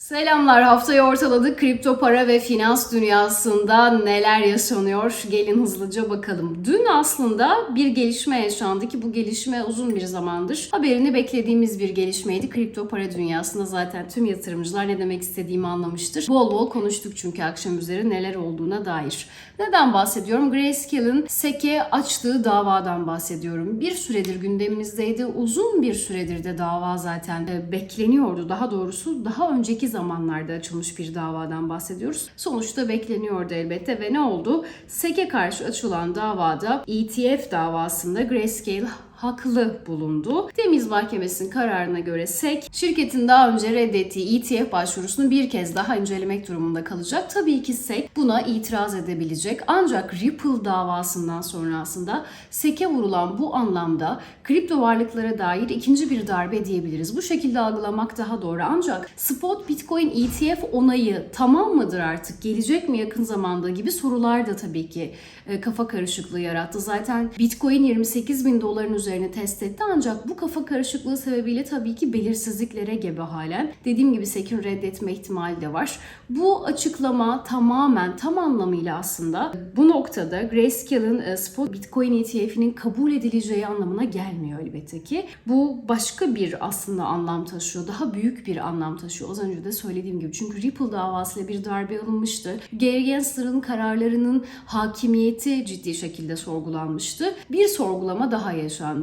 Selamlar. Haftayı ortaladık. Kripto para ve finans dünyasında neler yaşanıyor? Gelin hızlıca bakalım. Dün aslında bir gelişme yaşandı ki bu gelişme uzun bir zamandır haberini beklediğimiz bir gelişmeydi. Kripto para dünyasında zaten tüm yatırımcılar ne demek istediğimi anlamıştır. Bol bol konuştuk çünkü akşam üzeri neler olduğuna dair. Neden bahsediyorum? Grayscale'ın SEC'e açtığı davadan bahsediyorum. Bir süredir gündemimizdeydi. Uzun bir süredir de dava zaten e, bekleniyordu. Daha doğrusu daha önceki zamanlarda açılmış bir davadan bahsediyoruz. Sonuçta bekleniyordu elbette ve ne oldu? SEC'e karşı açılan davada ETF davasında Grayscale haklı bulundu. Temiz Mahkemesi'nin kararına göre SEC şirketin daha önce reddettiği ETF başvurusunu bir kez daha incelemek durumunda kalacak. Tabii ki SEC buna itiraz edebilecek. Ancak Ripple davasından sonra aslında SEC'e vurulan bu anlamda kripto varlıklara dair ikinci bir darbe diyebiliriz. Bu şekilde algılamak daha doğru. Ancak spot Bitcoin ETF onayı tamam mıdır artık? Gelecek mi yakın zamanda gibi sorular da tabii ki e, kafa karışıklığı yarattı. Zaten Bitcoin 28 bin doların üzerine test etti ancak bu kafa karışıklığı sebebiyle tabii ki belirsizliklere gebe halen. Dediğim gibi SEC'in reddetme ihtimali de var. Bu açıklama tamamen tam anlamıyla aslında bu noktada Grayscale'ın e, spot Bitcoin ETF'inin kabul edileceği anlamına gelmiyor elbette ki. Bu başka bir aslında anlam taşıyor. Daha büyük bir anlam taşıyor. Az önce de söylediğim gibi. Çünkü Ripple davasıyla bir darbe alınmıştı. Gary Gensler'ın kararlarının hakimiyeti ciddi şekilde sorgulanmıştı. Bir sorgulama daha yaşandı.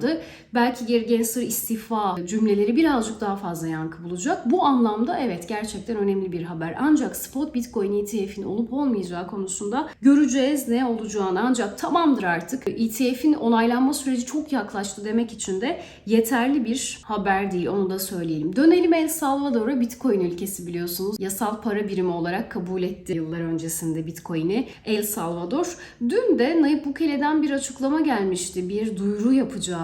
Belki Gary Gensler istifa cümleleri birazcık daha fazla yankı bulacak. Bu anlamda evet gerçekten önemli bir haber. Ancak spot Bitcoin ETF'in olup olmayacağı konusunda göreceğiz ne olacağını. Ancak tamamdır artık. ETF'in onaylanma süreci çok yaklaştı demek için de yeterli bir haber değil. Onu da söyleyelim. Dönelim El Salvador'a Bitcoin ülkesi biliyorsunuz. Yasal para birimi olarak kabul etti yıllar öncesinde Bitcoin'i El Salvador. Dün de Nayib Bukele'den bir açıklama gelmişti. Bir duyuru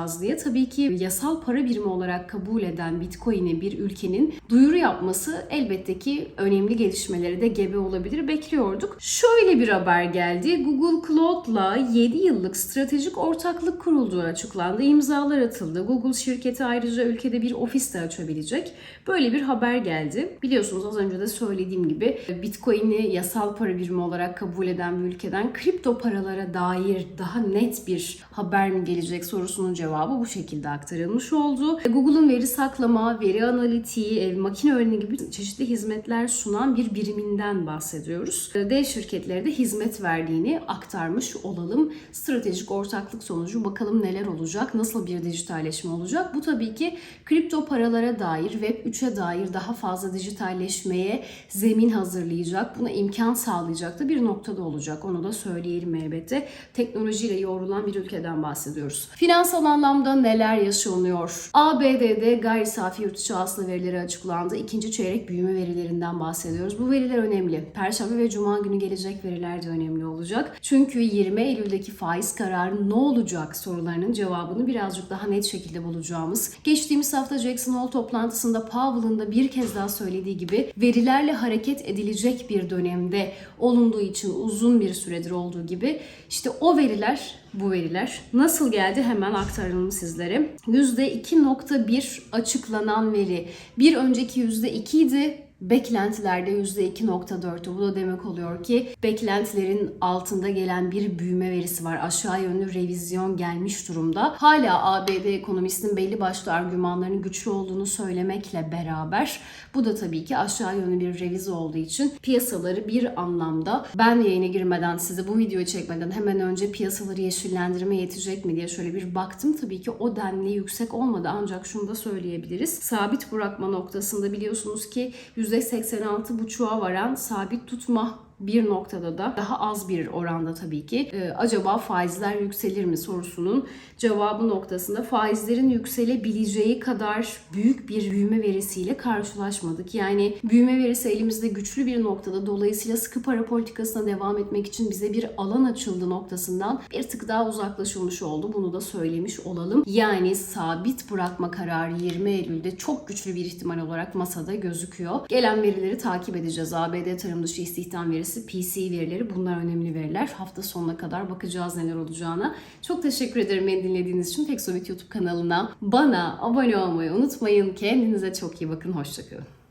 yapacağız diye. Tabii ki yasal para birimi olarak kabul eden Bitcoin'i bir ülkenin duyuru yapması elbette ki önemli gelişmeleri de gebe olabilir. Bekliyorduk. Şöyle bir haber geldi. Google Cloud'la 7 yıllık stratejik ortaklık kurulduğu açıklandı. İmzalar atıldı. Google şirketi ayrıca ülkede bir ofis de açabilecek. Böyle bir haber geldi. Biliyorsunuz az önce de söylediğim gibi Bitcoin'i yasal para birimi olarak kabul eden bir ülkeden kripto paralara dair daha net bir haber mi gelecek sorusunun cevabı bu şekilde aktarılmış oldu. Google'un veri saklama, veri analitiği, e, makine öğrenimi gibi çeşitli hizmetler sunan bir biriminden bahsediyoruz. Dev şirketlere de hizmet verdiğini aktarmış olalım. Stratejik ortaklık sonucu bakalım neler olacak, nasıl bir dijitalleşme olacak. Bu tabii ki kripto paralara dair, Web 3'e dair daha fazla dijitalleşmeye zemin hazırlayacak, buna imkan sağlayacak da bir noktada olacak. Onu da söyleyelim elbette. Teknolojiyle yoğrulan bir ülkeden bahsediyoruz. Finansal anlamda neler yaşanıyor? ABD'de gayri safi yurt içi hasıla verileri açıklandı. İkinci çeyrek büyüme verilerinden bahsediyoruz. Bu veriler önemli. Perşembe ve Cuma günü gelecek veriler de önemli olacak. Çünkü 20 Eylül'deki faiz kararı ne olacak sorularının cevabını birazcık daha net şekilde bulacağımız. Geçtiğimiz hafta Jackson Hole toplantısında Powell'ın da bir kez daha söylediği gibi verilerle hareket edilecek bir dönemde olunduğu için uzun bir süredir olduğu gibi işte o veriler bu veriler nasıl geldi hemen aktaralım sizlere. %2.1 açıklanan veri. Bir önceki %2 idi. Beklentilerde %2.4'tü. Bu da demek oluyor ki beklentilerin altında gelen bir büyüme verisi var. Aşağı yönlü revizyon gelmiş durumda. Hala ABD ekonomisinin belli başlı argümanlarının güçlü olduğunu söylemekle beraber bu da tabii ki aşağı yönlü bir revize olduğu için piyasaları bir anlamda ben yayına girmeden size bu videoyu çekmeden hemen önce piyasaları yeşillendirme yetecek mi diye şöyle bir baktım. Tabii ki o denli yüksek olmadı ancak şunu da söyleyebiliriz. Sabit bırakma noktasında biliyorsunuz ki %86,5'a varan sabit tutma bir noktada da daha az bir oranda tabii ki e, acaba faizler yükselir mi sorusunun cevabı noktasında faizlerin yükselebileceği kadar büyük bir büyüme verisiyle karşılaşmadık. Yani büyüme verisi elimizde güçlü bir noktada dolayısıyla sıkı para politikasına devam etmek için bize bir alan açıldı noktasından bir tık daha uzaklaşılmış oldu. Bunu da söylemiş olalım. Yani sabit bırakma kararı 20 Eylül'de çok güçlü bir ihtimal olarak masada gözüküyor. Gelen verileri takip edeceğiz. ABD tarım dışı istihdam verisi verisi, PC verileri bunlar önemli veriler. Hafta sonuna kadar bakacağız neler olacağına. Çok teşekkür ederim beni dinlediğiniz için. Teksobit YouTube kanalına bana abone olmayı unutmayın. Kendinize çok iyi bakın. Hoşçakalın.